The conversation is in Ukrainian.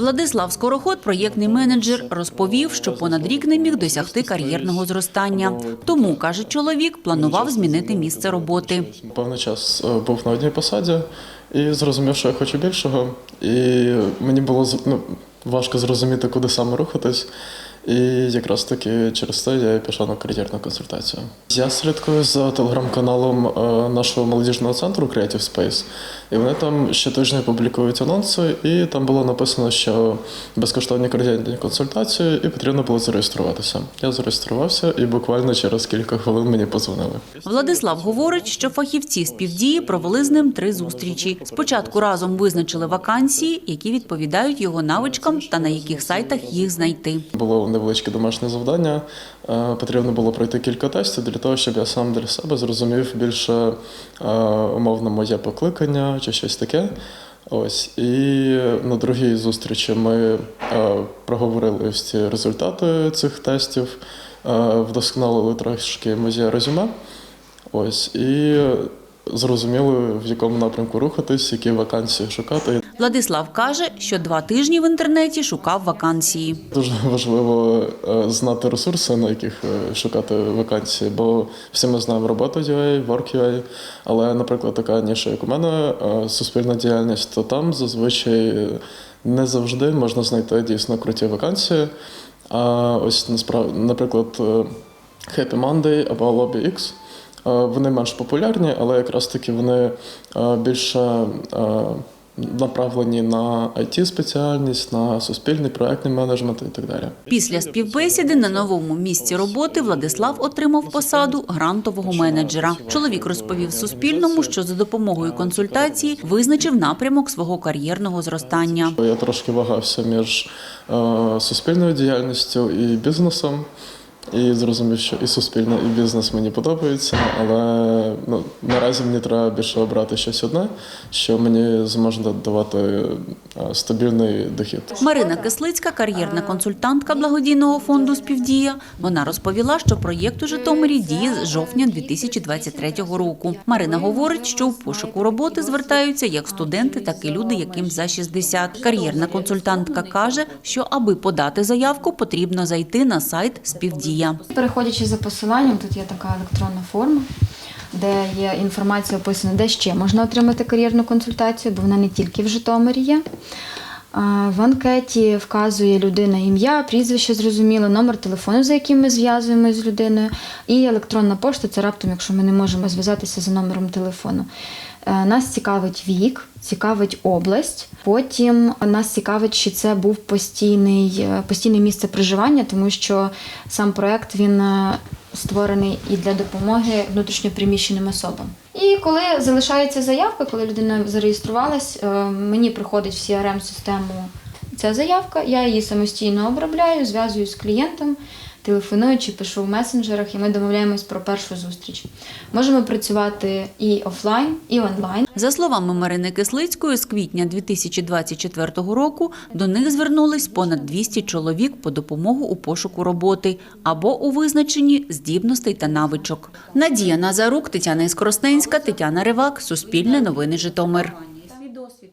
Владислав Скороход, проєктний менеджер, розповів, що понад рік не міг досягти кар'єрного зростання. Тому каже чоловік, планував змінити місце роботи. Певний час е, був на одній посаді і зрозумів, що я хочу більшого. І мені було ну, важко зрозуміти, куди саме рухатись. І якраз таки через це я і пішов на кар'єрну консультацію. Я слідкую за телеграм-каналом е, нашого молодіжного центру Creative Space. І вони там щотижня публікують анонси, і там було написано, що безкоштовні кар'єрні консультації, і потрібно було зареєструватися. Я зареєструвався, і буквально через кілька хвилин мені подзвонили. Владислав говорить, що фахівці з півдії провели з ним три зустрічі. Спочатку разом визначили вакансії, які відповідають його навичкам та на яких сайтах їх знайти. Було невеличке домашнє завдання. Е, Потрібно було пройти кілька тестів для того, щоб я сам для себе зрозумів більше е, умовно моє покликання чи щось таке. Ось і на другій зустрічі ми е, проговорили всі результати цих тестів, вдосконалили трошки моє резюме. Ось і зрозуміли, в якому напрямку рухатись, які вакансії шукати. Владислав каже, що два тижні в інтернеті шукав вакансії. Дуже важливо е, знати ресурси, на яких е, шукати вакансії, бо всі ми знаємо робота.ua, Work.ua, але, наприклад, така ніша, як у мене, е, суспільна діяльність, то там зазвичай не завжди можна знайти дійсно круті вакансії. А ось наприклад, Happy Monday або Lobby X, вони менш популярні, але якраз таки вони більше направлені на it спеціальність, на суспільний проектний менеджмент і так далі. Після співбесіди на новому місці роботи Владислав отримав посаду грантового менеджера. Чоловік розповів Суспільному, що за допомогою консультації визначив напрямок свого кар'єрного зростання. Я трошки вагався між е, суспільною діяльністю і бізнесом. І зрозумів, що і суспільне, і бізнес мені подобається, але ну, наразі мені треба більше обрати щось одне, що мені зможе давати е, стабільний дохід. Марина Кислицька, кар'єрна консультантка благодійного фонду Співдія. Вона розповіла, що проєкт у Житомирі діє з жовтня 2023 року. Марина говорить, що у пошуку роботи звертаються як студенти, так і люди, яким за 60. Кар'єрна консультантка каже, що аби подати заявку, потрібно зайти на сайт Співдія. Переходячи за посиланням, тут є така електронна форма, де є інформація описана, де ще можна отримати кар'єрну консультацію, бо вона не тільки в Житомирі є. В анкеті вказує людина ім'я, прізвище зрозуміло, номер телефону, за яким ми зв'язуємося з людиною, і електронна пошта це раптом, якщо ми не можемо зв'язатися за номером телефону. Е, Нас цікавить вік, цікавить область. Потім нас цікавить, чи це був постійний, е, постійне місце проживання, тому що сам проект він е, створений і для допомоги внутрішньопереміщеним особам. І коли залишається заявка, коли людина зареєструвалась, е, мені приходить в crm систему ця заявка, я її самостійно обробляю, зв'язую з клієнтом, телефоную чи пишу в месенджерах, і ми домовляємось про першу зустріч. Можемо працювати і офлайн, і онлайн. За словами Марини Кислицької, з квітня 2024 року до них звернулись понад 200 чоловік по допомогу у пошуку роботи або у визначенні здібностей та навичок. Надія Назарук, Тетяна Іскоростенська, Тетяна Ривак, Суспільне новини Житомир.